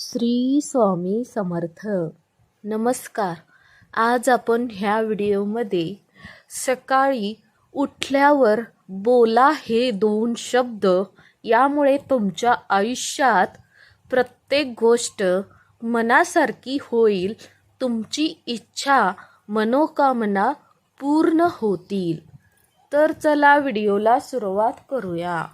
श्री स्वामी समर्थ. नमस्कार. आज आपण ह्या व्हिडिओमध्ये सकाळी उठल्यावर बोला हे दोन शब्द यामुळे तुमच्या आयुष्यात प्रत्येक गोष्ट मनासारखी होईल तुमची इच्छा मनोकामना पूर्ण होतील. तर चला व्हिडिओला सुरुवात करूया.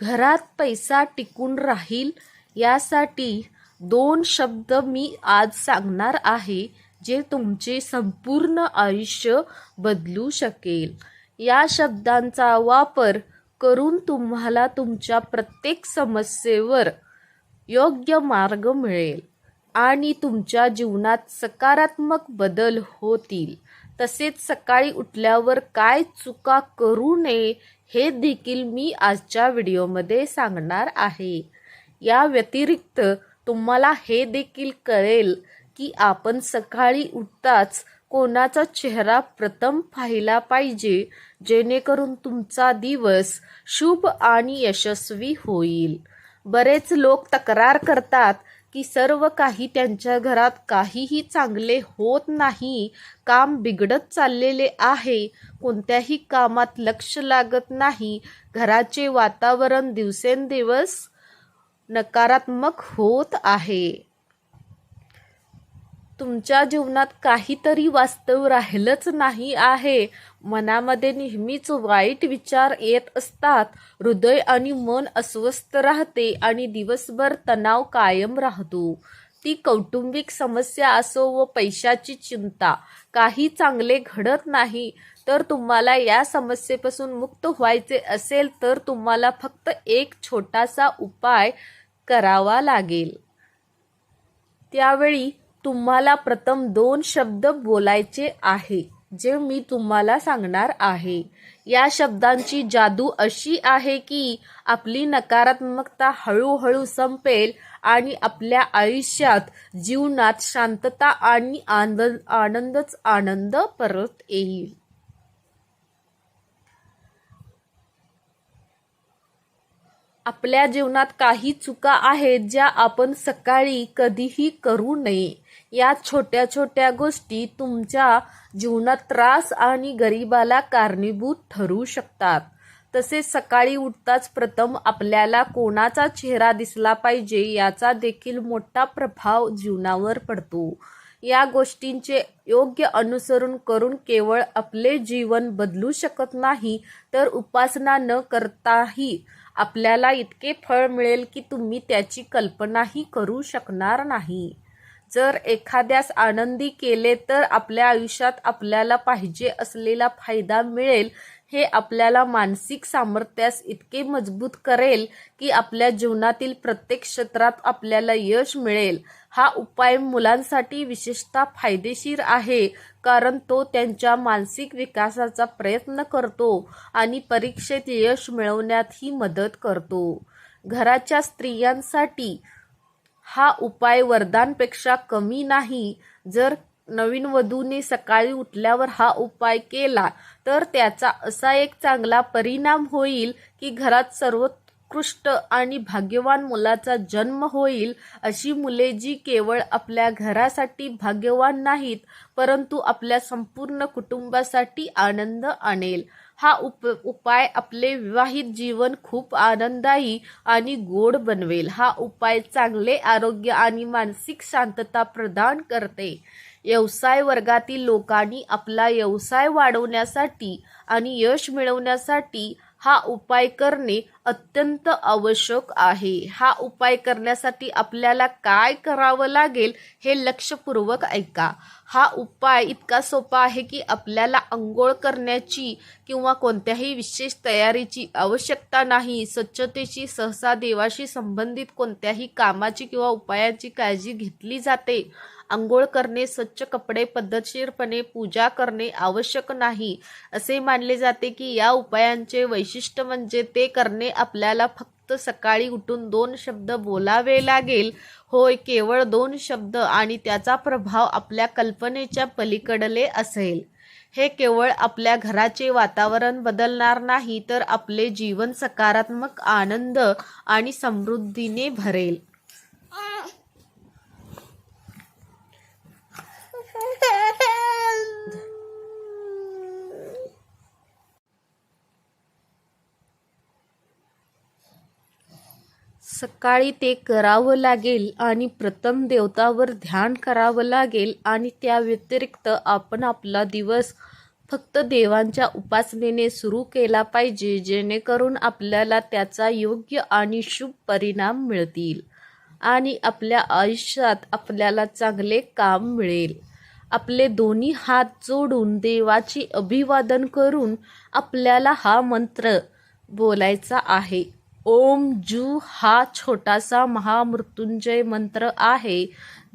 घरात पैसा टिकून राहील यासाठी दोन शब्द मी आज सांगणार आहे जे तुमचे संपूर्ण आयुष्य बदलू शकेल. या शब्दांचा वापर करून तुम्हाला तुमच्या प्रत्येक समस्येवर योग्य मार्ग मिळेल आणि तुमच्या जीवनात सकारात्मक बदल होतील. तसेच सकाळी उठल्यावर काय चुका करू नये हे देखील मी आजच्या व्हिडिओमध्ये सांगणार आहे. या व्यतिरिक्त तुम्हाला हे देखील कळेल की आपण सकाळी उठताच कोणाचा चेहरा प्रथम पाहिला पाहिजे जेणेकरून तुमचा दिवस शुभ आणि यशस्वी होईल. बरेच लोक तक्रार करतात की सर्व काही त्यांच्या घरात काहीही चांगले होत नाही काम बिघडत चाललेले आहे कोणत्याही कामात लक्ष लागत नाही घराचे वातावरण दिवसेंदिवस नकारात्मक होत आहे. तुमच्या जीवनात काहीतरी वास्तव राहिलंच नाही आहे. मनामध्ये नेहमीच वाईट विचार येत असतात. हृदय आणि मन अस्वस्थ राहते आणि दिवसभर तणाव कायम राहतो. ती कौटुंबिक समस्या असो व पैशाची चिंता काही चांगले घडत नाही. तर तुम्हाला या समस्येपासून मुक्त व्हायचे असेल तर तुम्हाला फक्त एक छोटासा उपाय करावा लागेल. त्यावेळी तुम्हाला प्रथम दोन शब्द बोलायचे आहे. जे मी तुम्हाला सांगणार आहे. या शब्दांची जादू अशी आहे की आपली नकारात्मकता हळूहळू संपेल आणि आपल्या आयुष्यात जीवनात शांतता आणि आनंद आनंदच आनंद परत येईल. आपल्या जीवनात काही चुका आहेत ज्या आपण सकाळी कधीही करू नये. या छोट्या छोट्या गोष्टी तुमच्या जीवनात त्रास आणि गरिबाला कारणीभूत ठरू शकतात. तसेच सकाळी उठताच प्रथम आपल्याला कोणाचा चेहरा दिसला पाहिजे याचा देखील मोठा प्रभाव जीवनावर पडतो. या गोष्टींचे योग्य अनुसरण करून केवळ आपले जीवन बदलू शकत नाही तर उपासना न करताही आपल्याला इतके फळ मिळेल की तुम्ही त्याची कल्पनाही करू शकणार नाही. जर एखाद्यास आनंदी केले तर आपल्या आयुष्यात आपल्याला पाहिजे असलेला फायदा मिळेल हे आपल्याला मानसिक सामर्थ्यास इतके मजबूत करेल की आपल्या जीवनातील प्रत्येक क्षेत्रात आपल्याला यश मिळेल. हा उपाय मुलांसाठी विशेषतः फायदेशीर आहे कारण तो त्यांच्या मानसिक विकासाचा प्रयत्न करतो आणि परीक्षेत यश मिळवण्यातही मदत करतो. घराच्या स्त्रियांसाठी हा उपाय वरदानपेक्षा कमी नाही. जर नवीन वधूने सकाळी उठल्यावर हा उपाय केला तर त्याचा असा एक चांगला परिणाम होईल की घरात सर्वोत्कृष्ट आणि भाग्यवान मुलाचा जन्म होईल अशी मुले जी केवळ आपल्या घरासाठी भाग्यवान नाहीत परंतु आपल्या संपूर्ण कुटुंबासाठी आनंद आणेल. हा उप उपाय आपले विवाहित जीवन खूप आनंददायी आणि गोड बनवेल. हा उपाय चांगले आरोग्य आणि मानसिक शांतता प्रदान करते. व्यवसाय वर्गातील लोकांनी आपला व्यवसाय वाढवण्यासाठी आणि यश मिळवण्यासाठी हा उपाय करणे अत्यंत आवश्यक आहे. हा उपाय करण्यासाठी आपल्याला काय करावं लागेल हे लक्षपूर्वक ऐका. हा उपाय इतका सोपा आहे की आपल्याला अंघोळ करण्याची किंवा कोणत्याही विशेष तयारीची आवश्यकता नाही. स्वच्छतेची सहसा देवाशी संबंधित कोणत्याही कामाची किंवा उपायाची काळजी घेतली जाते. आंघोळ करणे स्वच्छ कपडे पद्धतशीरपणे पूजा करणे आवश्यक नाही. असे मानले जाते की या उपायांचे वैशिष्ट्य म्हणजे ते करणे आपल्याला फक्त सकाळी उठून दोन शब्द बोलावे लागेल. होय केवळ दोन शब्द आणि त्याचा प्रभाव आपल्या कल्पनेच्या पलीकडले असेल. हे केवळ आपल्या घराचे वातावरण बदलणार नाही तर आपले जीवन सकारात्मक आनंद आणि समृद्धीने भरेल. सकाळी ते करावं लागेल आणि प्रथम देवतावर ध्यान करावं लागेल आणि त्या व्यतिरिक्त आपण आपला दिवस फक्त देवांच्या उपासनेने सुरू केला पाहिजे जेणेकरून आपल्याला त्याचा योग्य आणि शुभ परिणाम मिळतील आणि आपल्या आयुष्यात आपल्याला चांगले काम मिळेल. आपले दोन्ही हात जोडून देवाची अभिवादन करून आपल्याला हा मंत्र बोलायचा आहे. ओम जू हा छोटासा महामृत्युंजय मंत्र आहे.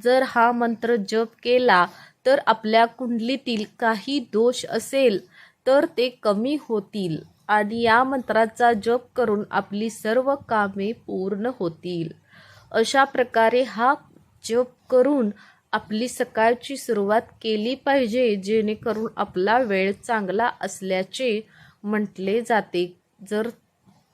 जर हा मंत्र जप केला तर आपल्या कुंडलीतील काही दोष असेल तर ते कमी होतील आणि या मंत्राचा जप करून आपली सर्व कामे पूर्ण होतील. अशा प्रकारे हा जप करून आपली सकाळची सुरुवात केली पाहिजे जेणेकरून आपला वेळ चांगला असल्याचे म्हटले जाते. जर